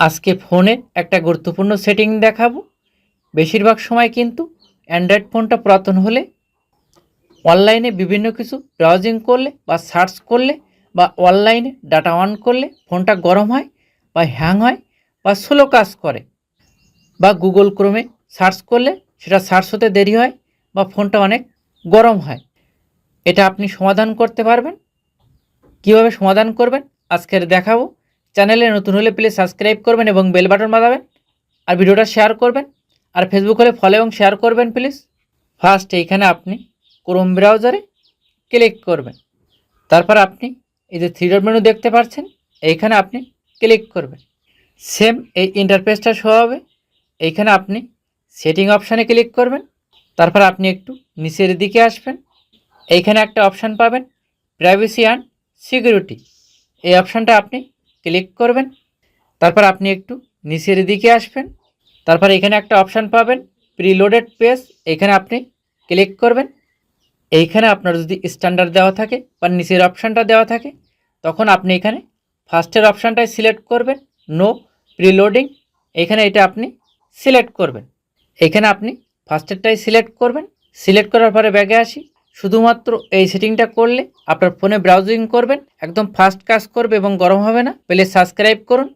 আজকে ফোনে একটা গুরুত্বপূর্ণ সেটিং দেখাবো। বেশিরভাগ সময় কিন্তু অ্যান্ড্রয়েড ফোনটা পুরাতন হলে, অনলাইনে বিভিন্ন কিছু ব্রাউজিং করলে বা সার্চ করলে বা অনলাইনে ডাটা অন করলে ফোনটা গরম হয় বা হ্যাং হয় বা স্লো কাজ করে বা গুগল ক্রোমে সার্চ করলে সেটা সার্চ হতে দেরি হয় বা ফোনটা অনেক গরম হয়। এটা আপনি সমাধান করতে পারবেন। কীভাবে সমাধান করবেন আজকের দেখাবো। চ্যানেলে নতুন হলে প্লিজ সাবস্ক্রাইব করবেন এবং বেল বাটন বাজাবেন, আর ভিডিওটা শেয়ার করবেন, আর ফেসবুক হলে ফলো এবং শেয়ার করবেন প্লিজ ফার্স্ট এইখানে আপনি ক্রোম ব্রাউজারে ক্লিক করবেন। তারপর আপনি এই যে থ্রি ডট মেনু দেখতে পাচ্ছেন, এইখানে আপনি ক্লিক করবেন। সেম এই ইন্টারফেসটা শো হবে। এইখানে আপনি সেটিং অপশানে ক্লিক করবেন। তারপর আপনি একটু নিচের দিকে আসবেন। এইখানে একটা অপশান পাবেন প্রাইভেসি অ্যান্ড সিকিউরিটি এই অপশানটা আপনি ক্লিক করবেন। তারপর আপনি একটু নিচের দিকে আসবেন। তারপর এখানে একটা অপশান পাবেন প্রিলোডেড পেজ এখানে আপনি ক্লিক করবেন। এইখানে আপনার যদি স্ট্যান্ডার্ড দেওয়া থাকে বা নিচের অপশানটা দেওয়া থাকে, তখন আপনি এখানে ফার্স্টের অপশানটাই সিলেক্ট করবেন নো প্রিলোডিং এখানে এটা আপনি সিলেক্ট করবেন। এখানে আপনি ফার্স্টেরটাই সিলেক্ট করবেন। সিলেক্ট করার পরে ব্যাগে আসি। শুধুমাত্র এই সেটিংটা করলে আপনার ফোনে ব্রাউজিং করবেন, একদম ফাস্ট কাজ করবে এবং গরম হবে না। পেলে সাবস্ক্রাইব করুন।